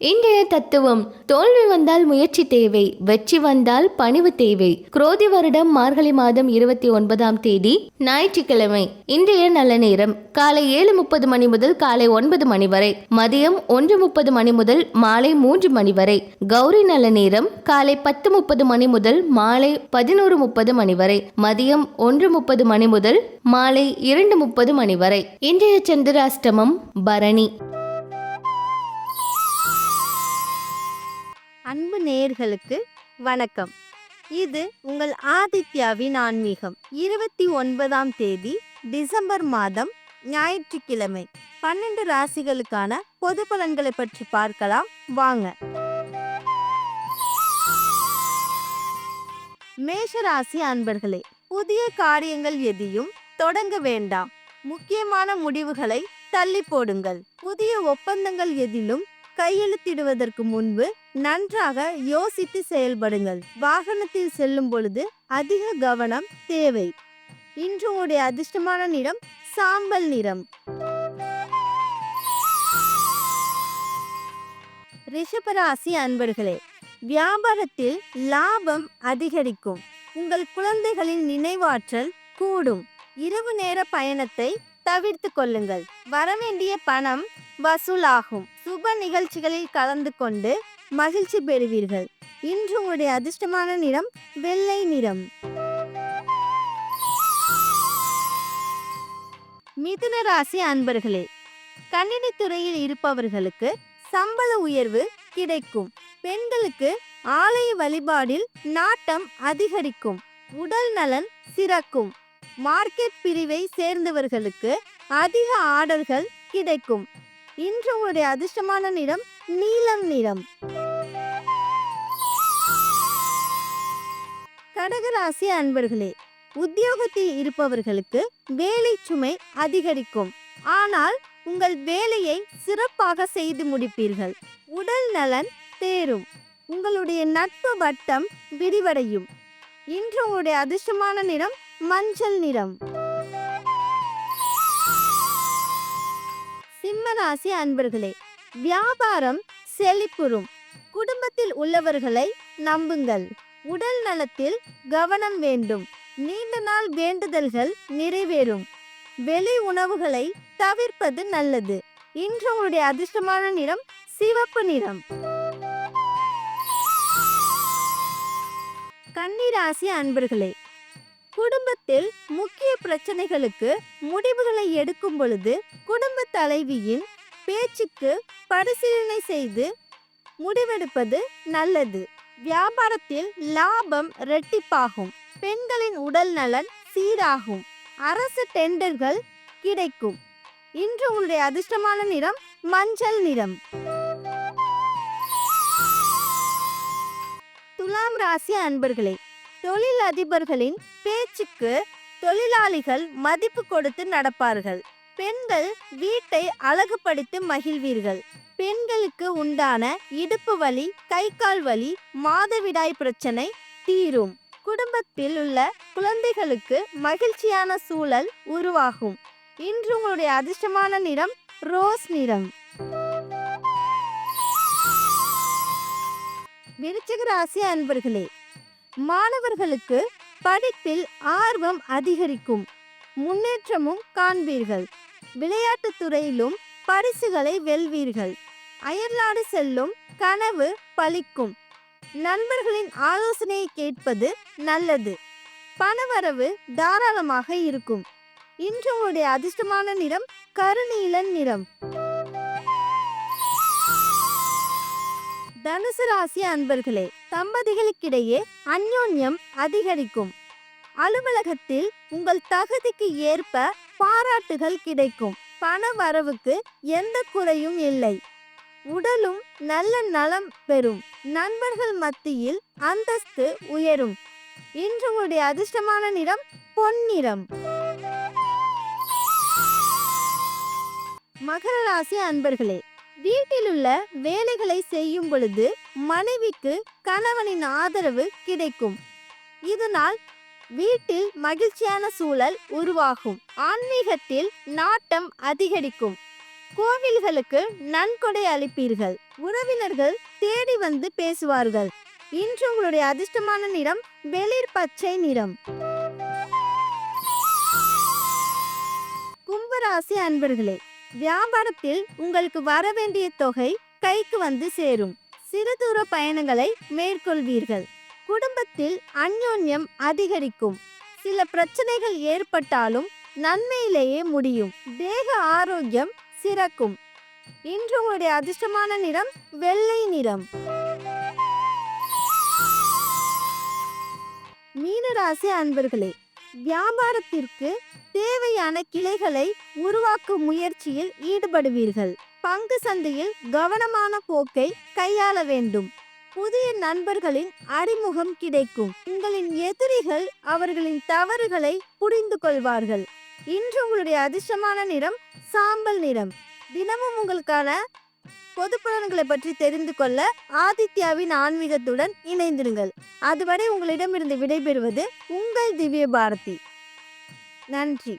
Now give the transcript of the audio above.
இன்றைய தத்துவம் தோல்வி வந்தால் முயற்சி தேவை வெற்றி வந்தால் பணிவு தேவை. குரோதி வருடம் மார்கழி மாதம் இருபத்தி ஒன்பதாம் தேதி ஞாயிற்றுக்கிழமை. இன்றைய நல்ல நேரம் காலை ஏழு முப்பது மணி முதல் காலை ஒன்பது மணி வரை. மதியம் ஒன்று முப்பது மணி முதல் மாலை மூன்று மணி வரை. கௌரி நல்ல நேரம் காலை பத்து முப்பது மணி முதல் மாலை பதினோரு முப்பது மணி வரை. மதியம் ஒன்று முப்பது மணி முதல் மாலை இரண்டு முப்பது மணி வரை. இன்றைய சந்திராஷ்டமம் பரணி. அன்பு நேயர்களுக்கு வணக்கம். இது உங்கள் ஆதித்யாவின் ஆன்மீகம். இருபத்தி ஒன்பதாம் தேதி டிசம்பர் மாதம் ஞாயிற்றுக்கிழமை. பன்னெண்டு ராசிகளுக்கான பொது பலன்களை பற்றி பார்க்கலாம். வாங்க. மேஷ ராசி அன்பர்களே புதிய காரியங்கள் எதையும் தொடங்க வேண்டாம். முக்கியமான முடிவுகளை தள்ளி போடுங்கள். புதிய ஒப்பந்தங்கள் எதிலும் கையெழுத்திடுவதற்கு முன்பு நன்றாக யோசித்து செயல்படுங்கள். வாகனத்தில் செல்லும் பொழுது அதிக கவனம் தேவை. இன்று உங்களுடைய அதிர்ஷ்டமான நிறம் சாம்பல் நிறம். ரிஷபராசி அன்பர்களே வியாபாரத்தில் லாபம் அதிகரிக்கும். உங்கள் குழந்தைகளின் நினைவாற்றல் கூடும். இரவு நேர பயணத்தை தவிர்த்து கொள்ளுங்கள். வரவேண்டிய பணம் வசூலாகும். சுப நிகழ்ச்சிகளில் கலந்து கொண்டு மகிழ்ச்சி பெறுவீர்கள். இன்று உங்களுடைய அதிர்ஷ்டமான நிறம் வெள்ளை நிறம். மிதுன ராசி அன்பர்களே கணினி துறையில் இருப்பவர்களுக்கு சம்பள உயர்வு கிடைக்கும். பெண்களுக்கு ஆலய வழிபாடில் நாட்டம் அதிகரிக்கும். உடல் நலன் சிறக்கும். மார்க்கெட் பிரிவை சேர்ந்தவர்களுக்கு அதிக ஆர்டர்கள் கிடைக்கும். இன்று உங்களுடைய அதிர்ஷ்டமான நிறம் நீலம் நிறம். கடகராசி அன்பர்களே உத்தியோகத்தில் இருப்பவர்களுக்கு வேலை சுமை அதிகரிக்கும். ஆனால் உங்கள் வேலையை சிறப்பாக செய்து முடிப்பீர்கள். உடல் நலன் தேரும். உங்களுடைய நட்பு வட்டம் விரிவடையும். இன்று உங்களுடைய அதிர்ஷ்டமான நிறம் மஞ்சள் நிறம். சிம்மராசி அன்பர்களே வியாபாரம் செழிப்புறும். குடும்பத்தில் உள்ளவர்களை நம்புங்கள். உடல் நலத்தில் கவனம் வேண்டும். நீண்ட நாள் வேண்டுதல்கள் நிறைவேறும். வெளி உணவுகளை தவிர்ப்பது நல்லது. இன்று உங்களுடைய அதிர்ஷ்டமான நிறம் சிவப்பு நிறம். கன்னிராசி அன்பர்களே குடும்பத்தில் முக்கிய பிரச்சனைகளுக்கு முடிவுகளை எடுக்கும் பொழுது குடும்ப தலைவியின் பேச்சுக்கு பரிசீலனை செய்து முடிவெடுப்பது நல்லது. வியாபாரத்தில் லாபம் இரட்டிப்பாகும். பெண்களின் உடல் நலன் சீராகும். அரசு டெண்டர்கள் கிடைக்கும். இன்று உங்களுடைய அதிர்ஷ்டமான நிறம் மஞ்சள் நிறம். துலாம் ராசி அன்பர்களே தொழில் அதிபர்களின் பேச்சுக்கு தொழிலாளிகள் மதிப்பு கொடுத்து நடப்பார்கள். பெண்கள் வீட்டை அழகுபடுத்தி மகிழ்வீர்கள். பெண்களுக்கு உண்டான இடுப்பு வலி கை கால் வலி மாதவிடாய் பிரச்சனை தீரும். குடும்பத்தில் உள்ள குழந்தைகளுக்கு மகிழ்ச்சியான சூழல் உருவாகும். இன்று உங்களுடைய அதிர்ஷ்டமான நிறம் ரோஸ் நிறம். விருச்சிக ராசி அன்பர்களே மாணவர்களுக்கு படிப்பில் ஆர்வம் அதிகரிக்கும். முன்னேற்றமும் காண்பீர்கள். விளையாட்டுத் துறையிலும் பரிசுகளை வெல்வீர்கள். அயர்நாடு செல்லும் கனவு பலிக்கும். நண்பர்களின் ஆலோசனையை கேட்பது நல்லது. பணவரவு தாராளமாக இருக்கும். இன்று உங்களுடைய அதிர்ஷ்டமான நிறம் கருநீலன் நிறம். தனுசு ராசி அன்பர்களே தம்பதிகளுக்கிடையே அந்யோன்யம் அதிகரிக்கும். அலுவலகத்தில் உங்கள் தகுதிக்கு ஏற்ப பாராட்டுகள் கிடைக்கும். பண வரவுக்கு எந்த குறையும் இல்லை. உடலும் நல்ல நலம் பெறும். நண்பர்கள் மத்தியில் அந்தஸ்து உயரும். இன்று உங்களுடைய அதிர்ஷ்டமான நிறம் பொன்னிறம் மகர ராசி அன்பர்களே வீட்டிலுள்ள வேலைகளை செய்யும் பொழுது மனைவிக்கு கணவனின் ஆதரவு கிடைக்கும். இதனால் வீட்டில் மகிழ்ச்சியான சூழல் உருவாகும். ஆன்மீகத்தில் நாட்டம் அதிகரிக்கும். கோவில்களுக்கு நன்கொடை அளிப்பீர்கள். உறவினர்கள் தேடி வந்து பேசுவார்கள். இன்று உங்களுடைய அதிர்ஷ்டமான நிறம் வெளிர் பச்சை நிறம். கும்பராசி அன்பர்களே வியாபாரத்தில் உங்களுக்கு வர வேண்டிய தொகை கைக்கு வந்து சேரும். சிறு தூர பயணங்களை மேற்கொள்வீர்கள். குடும்பத்தில் அந்யோன்யம் அதிகரிக்கும். சில பிரச்சனைகள் ஏற்பட்டாலும் நன்மையிலேயே முடியும். தேக ஆரோக்கியம் சிறக்கும். இன்று உங்களுடைய அதிர்ஷ்டமான நிறம் வெள்ளை நிறம். மீனராசி அன்பர்களே வியாபாரத்திற்கு தேவையான கிளைகளை உருவாக்கும் முயற்சியில் ஈடுபடுவீர்கள். பங்கு சந்தையில் கவனமான போக்கை கையாள வேண்டும். புதிய நண்பர்களின் அறிமுகம் கிடைக்கும். உங்களின் எதிரிகள் அவர்களின் தவறுகளை புரிந்து கொள்வார்கள். இன்று உங்களுடைய அதிர்ஷ்டமான நிறம் சாம்பல் நிறம். தினமும் உங்களுக்கான பொதுப்புலன்களை பற்றி தெரிந்து கொள்ள ஆதித்யாவின் ஆன்மீகத்துடன் இணைந்திருங்கள். அதுவரை உங்களிடமிருந்து விடைபெறுவது உங்கள் திவ்ய பாரதி நன்றி.